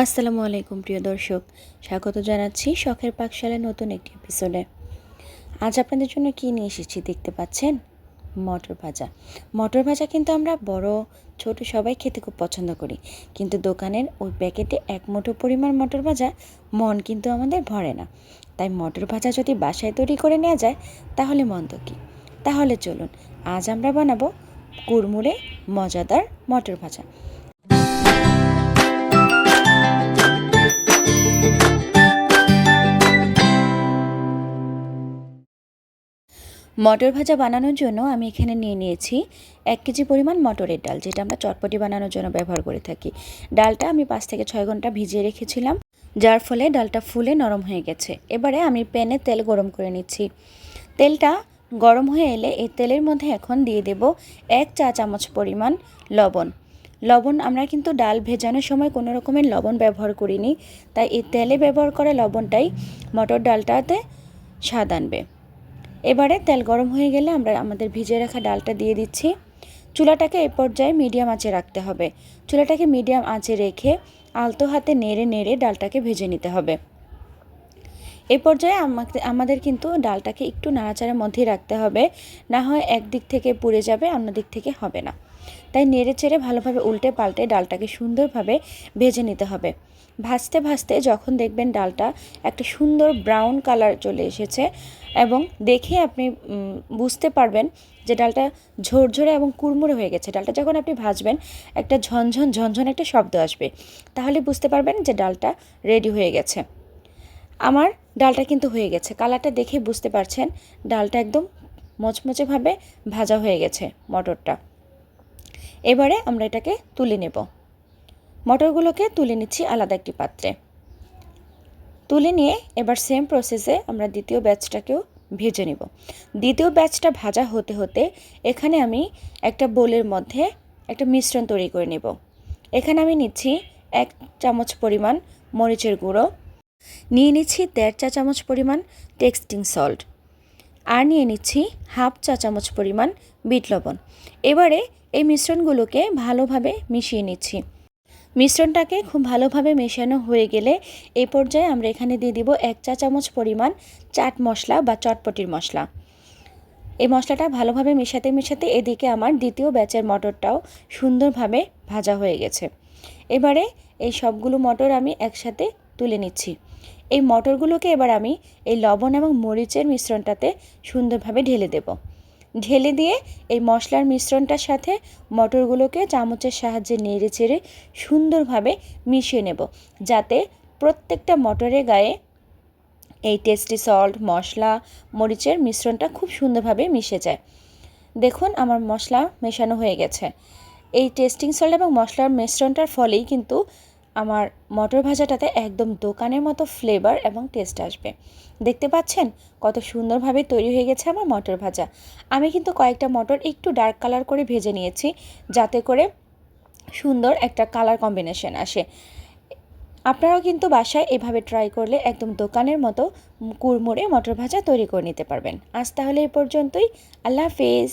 আসসালামু আলাইকুম, প্রিয় দর্শক। স্বাগত জানাচ্ছি শখের পাকশালের নতুন একটি এপিসোডে আজ আপনাদের জন্য কী নিয়ে এসেছি দেখতে পাচ্ছেন? মটর ভাজা। মটর ভাজা কিন্তু আমরা বড়, ছোট সবাই খেতে খুব পছন্দ করি। কিন্তু দোকানের ওই প্যাকেটে এক মুঠো পরিমাণ মটর ভাজা, মন কিন্তু আমাদের ভরে না। তাই মটর ভাজা যদি বাসায় তৈরি করে নেওয়া যায়, তাহলে মন্দ কী? তাহলে চলুন, আজ আমরা বানাবো কুড়মুড়ে মজাদার মটর ভাজা। মটর ভাজা বানানোর জন্য আমি এখানে নিয়ে নিয়েছি এক কেজি পরিমাণ মটরের ডাল, যেটা আমরা চটপটি বানানোর জন্য ব্যবহার করে থাকি। ডালটা আমি পাঁচ থেকে ছয় ঘণ্টা ভিজিয়ে রেখেছিলাম, যার ফলে ডালটা ফুলে নরম হয়ে গেছে। এবারে আমি প্যানে তেল গরম করে নিচ্ছি। তেলটা গরম হয়ে এলে এই তেলের মধ্যে এখন দিয়ে দেব এক চা চামচ পরিমাণ লবণ। লবণ আমরা কিন্তু ডাল ভেজানোর সময় কোনো রকমের লবণ ব্যবহার করিনি, তাই এই তেলে ব্যবহার করা লবণটাই মটর ডালটাতে স্বাদ আনবে। এবারে তেল গরম হয়ে গেলে আমরা আমাদের ভিজে রাখা ডালটা দিয়ে দিচ্ছি। চুলাটাকে এ পর্যায়ে মিডিয়াম আঁচে রাখতে হবে। চুলাটাকে মিডিয়াম আঁচে রেখে আলতো হাতে নেড়ে নেড়ে ডালটাকে ভেজে নিতে হবে। এই পর্যায়ে আমাকে, আমাদের কিন্তু ডালটাকে একটু নাড়াচাড়ার মধ্যেই রাখতে হবে। না হয় একদিক থেকে পুড়ে যাবে, অন্য দিক থেকে হবে না। তাই নেড়ে চেড়ে ভালোভাবে উল্টে পাল্টে ডালটাকে সুন্দরভাবে ভেজে নিতে হবে। ভাজতে ভাজতে যখন দেখবেন ডালটা একটা সুন্দর ব্রাউন কালার চলে এসেছে এবং দেখে আপনি বুঝতে পারবেন যে ডালটা ঝরঝরে এবং কুড়মুড়ে হয়ে গেছে। ডালটা যখন আপনি ভাজবেন, একটা ঝনঝন ঝনঝন একটা শব্দ আসবে। তাহলে বুঝতে পারবেন যে ডালটা রেডি হয়ে গেছে। আমার ডালটা কিন্তু হয়ে গেছে। কালারটা দেখে বুঝতে পারছেন, ডালটা একদম মচমচেভাবে ভাজা হয়ে গেছে মটরটা। এবারে আমরা এটাকে তুলে নেব। মটরগুলোকে তুলে নিচ্ছি আলাদা একটি পাত্রে। তুলে নিয়ে এবার সেম প্রসেসে আমরা দ্বিতীয় ব্যাচটাকেও ভেজে নেব। দ্বিতীয় ব্যাচটা ভাজা হতে হতে এখানে আমি একটা বোলের মধ্যে একটা মিশ্রণ তৈরি করে নেব। এখানে আমি নিচ্ছি এক চামচ পরিমাণ মরিচের গুঁড়ো নিয়ে নিচ্ছি দেড় চা চামচ পরিমাণ টেক্সটিং সল্ট আর নিয়ে নিচ্ছি হাফ চা চামচ পরিমাণ বিট লবণ। এবারে এই মিশ্রণগুলোকে ভালোভাবে মিশিয়ে নিচ্ছি। মিশ্রণটাকে খুব ভালোভাবে মেশানো হয়ে গেলে এই পর্যায়ে আমরা এখানে দিয়ে দিব এক চা চামচ পরিমাণ চাট মশলা বা চটপটির মশলা। এই মশলাটা ভালোভাবে মেশাতে মেশাতে এদিকে আমার দ্বিতীয় ব্যাচের মটরটাও সুন্দরভাবে ভাজা হয়ে গেছে। এবারে এই সবগুলো মটর আমি একসাথে তুলে নিচ্ছি। এই মটরগুলোকে এবার আমি এই লবণ এবং মরিচের মিশ্রণটাতে সুন্দরভাবে ঢেলে দেব। ঢেলে দিয়ে এই মশলার মিশ্রণটার সাথে মটরগুলোকে চামচের সাহায্যে নেড়ে চেড়ে সুন্দরভাবে মিশিয়ে নেব, যাতে প্রত্যেকটা মটরের গায়ে এই টেস্টি সল্ট, মশলা, মরিচের মিশ্রণটা খুব সুন্দরভাবে মিশে যায়। দেখুন আমার মশলা মেশানো হয়ে গেছে। এই টেস্টিং সল্ট এবং মশলার মিশ্রণটার ফলেই কিন্তু আমার মটর ভাজাটাতে একদম দোকানের মতো ফ্লেভার এবং টেস্ট আসবে। দেখতে পাচ্ছেন? কত সুন্দরভাবে তৈরি হয়ে গেছে আমার মটর ভাজা। আমি কিন্তু কয়েকটা মটর একটু ডার্ক কালার করে ভেজে নিয়েছি, যাতে করে সুন্দর একটা কালার কম্বিনেশন আসে। আপনারাও কিন্তু বাসায় এভাবে ট্রাই করলে একদম দোকানের মতো কুড়মুড়ে মটর ভাজা তৈরি করে নিতে পারবেন। আজ তাহলে এ পর্যন্তই। আল্লাহ হাফেজ।